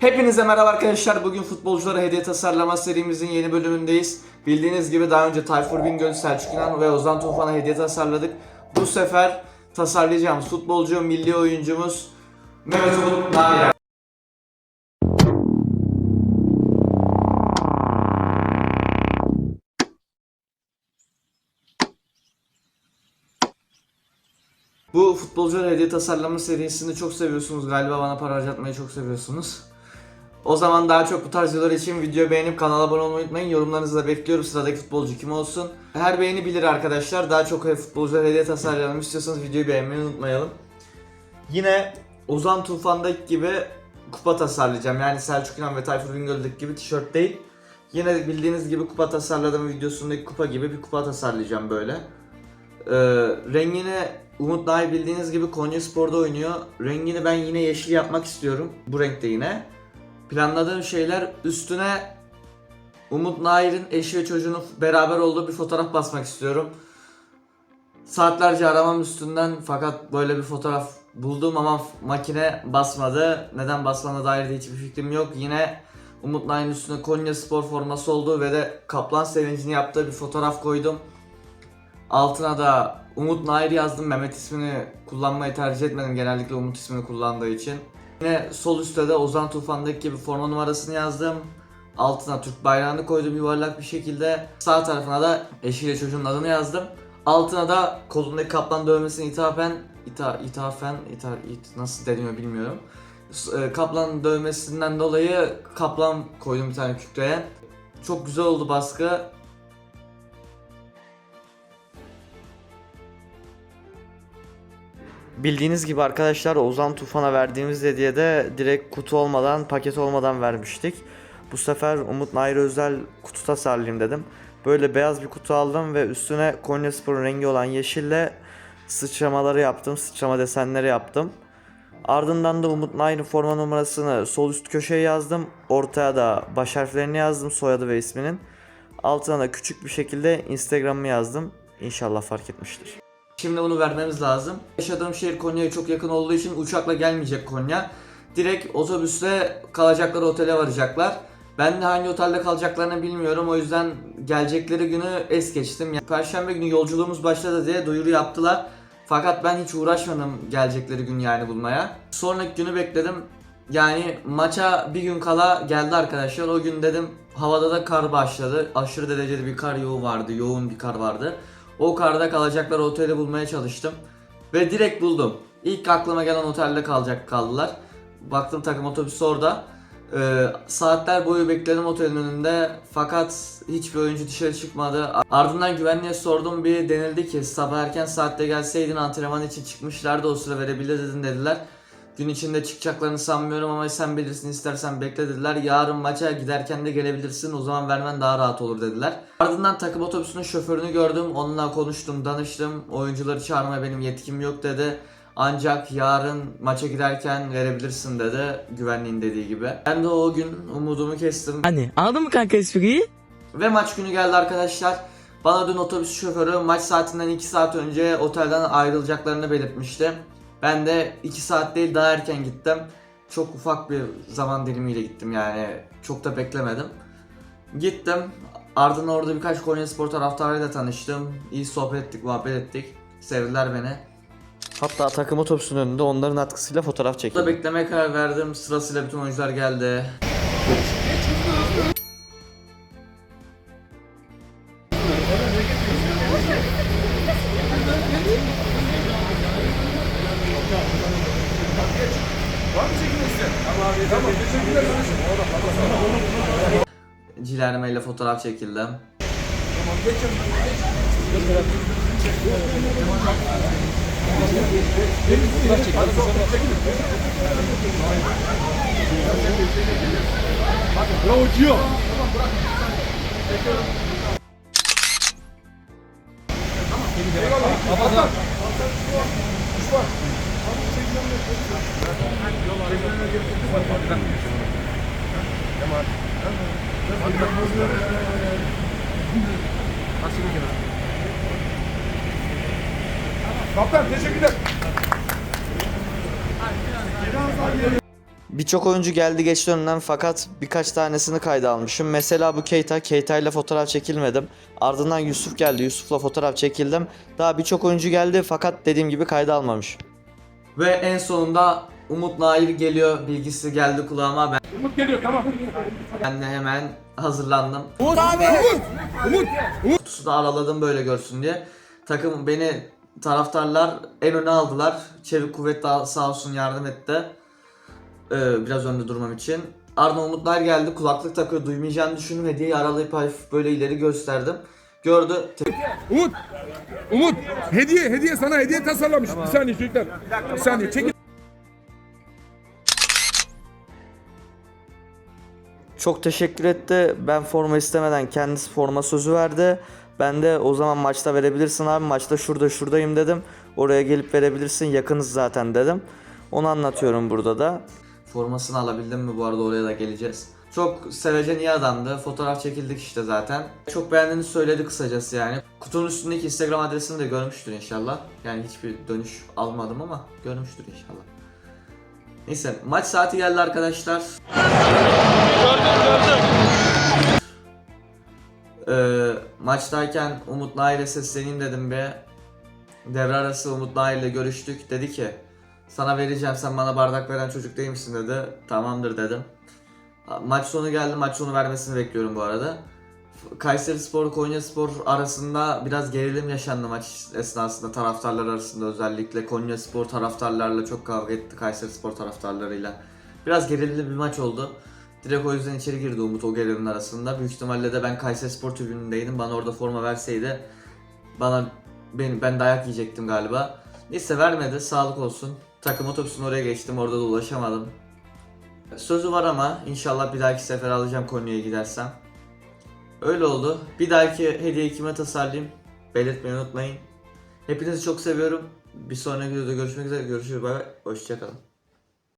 Hepinize merhaba arkadaşlar. Bugün futbolculara hediye tasarlama serimizin yeni bölümündeyiz. Bildiğiniz gibi daha önce Tayfur Bingöl, Selçuk İnan ve Ozan Tufan'a hediye tasarladık. Bu sefer tasarlayacağımız futbolcu, milli oyuncumuz Mehmet Umut Nair. Bu futbolculara hediye tasarlama serisini çok seviyorsunuz galiba bana para harcatmayı çok seviyorsunuz. O zaman daha çok bu tarz videolar için videoyu beğenip kanala abone olmayı unutmayın. Yorumlarınızı da bekliyorum. Sıradaki futbolcu kim olsun? Her beğeni bilir arkadaşlar. Daha çok futbolculara hediye tasarlayalım istiyorsanız videoyu beğenmeyi unutmayalım. Yine Ozan Tufan'daki gibi kupa tasarlayacağım. Yani Selçuk İnan ve Tayfur Bingöl'deki gibi tişört değil. Yine bildiğiniz gibi kupa tasarladığım videosundaki kupa gibi bir kupa tasarlayacağım böyle. Ee, rengini Umut Nail bildiğiniz gibi Konya Spor'da oynuyor. Rengini ben yine yeşil yapmak istiyorum. Bu renkte yine. Planladığım şeyler üstüne Umut Nair'in eşi ve çocuğunun beraber olduğu bir fotoğraf basmak istiyorum. Saatlerce aramam üstünden fakat böyle bir fotoğraf buldum ama makine basmadı. Neden basmadığına dair de hiçbir fikrim yok. Yine Umut Nair'in üstüne Konya Spor forması olduğu ve de Kaplan sevincini yaptığı bir fotoğraf koydum. Altına da Umut Nair yazdım. Mehmet ismini kullanmayı tercih etmedim genellikle Umut ismini kullandığı için. Yine sol üstte de Ozan Tufan'daki gibi forma numarasını yazdım. Altına Türk bayrağını koydum yuvarlak bir şekilde. Sağ tarafına da eşiyle çocuğun adını yazdım. Altına da kolundaki kaplan dövmesini ithafen, ita, ithafen, ita, it, nasıl deniyor bilmiyorum. E, Kaplan dövmesinden dolayı kaplan koydum bir tane kükreye. Çok güzel oldu baskı. Bildiğiniz gibi arkadaşlar Ozan Tufan'a verdiğimiz hediyede direkt kutu olmadan, paket olmadan vermiştik. Bu sefer Umut Nair özel kutu tasarlayayım dedim. Böyle beyaz bir kutu aldım ve üstüne Konyaspor'un rengi olan yeşille sıçramaları yaptım, sıçrama desenleri yaptım. Ardından da Umut Nair'in forma numarasını sol üst köşeye yazdım. Ortaya da baş harflerini yazdım, soyadı ve isminin. Altına da küçük bir şekilde Instagram'ımı yazdım. İnşallah fark etmiştir. Şimdi bunu vermemiz lazım. Yaşadığım şehir Konya'ya çok yakın olduğu için uçakla gelmeyecek Konya. Direkt otobüsle kalacakları otele varacaklar. Ben de hangi otelde kalacaklarını bilmiyorum. O yüzden gelecekleri günü es geçtim. Yani Perşembe günü yolculuğumuz başladı diye duyuru yaptılar. Fakat ben hiç uğraşmadım gelecekleri gün yani bulmaya. Sonraki günü bekledim. Yani maça bir gün kala geldi arkadaşlar. O gün dedim havada da kar başladı. Aşırı derecede bir kar yoğun vardı. Yoğun bir kar vardı. O karda kalacakları oteli bulmaya çalıştım. Ve direkt buldum. İlk aklıma gelen otelde kalacak kaldılar. Baktım takım otobüsü orada. Ee, saatler boyu bekledim otelin önünde fakat hiçbir oyuncu dışarı çıkmadı. Ardından güvenliğe sordum bir denildi ki sabah erken saatte gelseydin antrenman için çıkmışlardı o sıra verebilirdin dediler. Gün içinde çıkacaklarını sanmıyorum ama sen bilirsin istersen bekle dediler. Yarın maça giderken de gelebilirsin o zaman vermen daha rahat olur dediler. Ardından takım otobüsünün şoförünü gördüm. Onunla konuştum, danıştım. Oyuncuları çağırmaya benim yetkim yok dedi. Ancak yarın maça giderken verebilirsin dedi. Güvenliğin dediği gibi. Ben de o gün umudumu kestim. Hani anladın mı kanka espriyi? Ve maç günü geldi arkadaşlar. Bana dün otobüs şoförü maç saatinden 2 saat önce otelden ayrılacaklarını belirtmişti. Ben de 2 saat değil daha erken gittim. Çok ufak bir zaman dilimiyle gittim yani çok da beklemedim. Gittim. Ardından orada birkaç Konya Spor taraftarıyla tanıştım. İyi sohbet ettik, muhabbet ettik. Sevdiler beni. Hatta takım otobüsünün önünde onların atkısıyla fotoğraf çekildim. Burada beklemeye karar verdim. Sırasıyla bütün oyuncular geldi. Cilerme ile fotoğraf çekildim. Bravo Gio. Kaptan teşekkürler. Birçok oyuncu geldi geçti önümden fakat birkaç tanesini kayda almışım. Mesela bu Keita. Keita ile fotoğraf çekilmedim. Ardından Yusuf geldi. Yusuf'la fotoğraf çekildim. Daha birçok oyuncu geldi fakat dediğim gibi kayda almamış. Ve en sonunda Umut Nair geliyor. Bilgisi geldi kulağıma. Ben, Umut geliyor tamam. ben de hemen hazırlandım. Umut abi. Umut. Umut. Kutusu da araladım böyle görsün diye. Takım beni taraftarlar en öne aldılar. Çevik kuvvet daha sağ olsun yardım etti. Ee, biraz önde durmam için. Ardından Umutlar geldi. Kulaklık takıyor. Duymayacağını düşündüm. Hediyeyi aralayıp hafif böyle ileri gösterdim. Gördü. Umut. Umut. Hediye hediye sana hediye tasarlamış. Bir saniye çocuklar. Bir saniye çekil. Çok teşekkür etti. Ben forma istemeden kendisi forma sözü verdi. Ben de o zaman maçta verebilirsin abi. Maçta şurada şuradayım dedim. Oraya gelip verebilirsin. Yakınız zaten dedim. Onu anlatıyorum burada da. Formasını alabildim mi bu arada oraya da geleceğiz. Çok sevecen iyi adamdı. Fotoğraf çekildik işte zaten. Çok beğendiğini söyledi kısacası yani. Kutunun üstündeki Instagram adresini de görmüştür inşallah. Yani hiçbir dönüş almadım ama görmüştür inşallah. Neyse maç saati geldi arkadaşlar. Ee, maçtayken Umut Nair'e sesleneyim dedim bir. Devre arası Umut Nair'le görüştük. Dedi ki sana vereceğim sen bana bardak veren çocuk değil misin dedi. Tamamdır dedim. Maç sonu geldi. Maç sonu vermesini bekliyorum bu arada. Kayseri Spor, Konya Spor arasında biraz gerilim yaşandı maç esnasında taraftarlar arasında özellikle Konya Spor taraftarlarla çok kavga etti Kayseri Spor taraftarlarıyla. Biraz gerilimli bir maç oldu. Direkt o yüzden içeri girdi Umut o gerilimin arasında. Büyük ihtimalle de ben Kayseri Spor tribünündeydim. Bana orada forma verseydi bana ben, ben dayak yiyecektim galiba. Neyse vermedi. Sağlık olsun. Takım otobüsün oraya geçtim. Orada da ulaşamadım. Sözü var ama inşallah bir dahaki sefer alacağım Konya'ya gidersem. Öyle oldu. Bir dahaki hediyeyi kime tasarlayayım belirtmeyi unutmayın. Hepinizi çok seviyorum. Bir sonraki videoda görüşmek üzere. Görüşürüz. Bay bay. Hoşçakalın.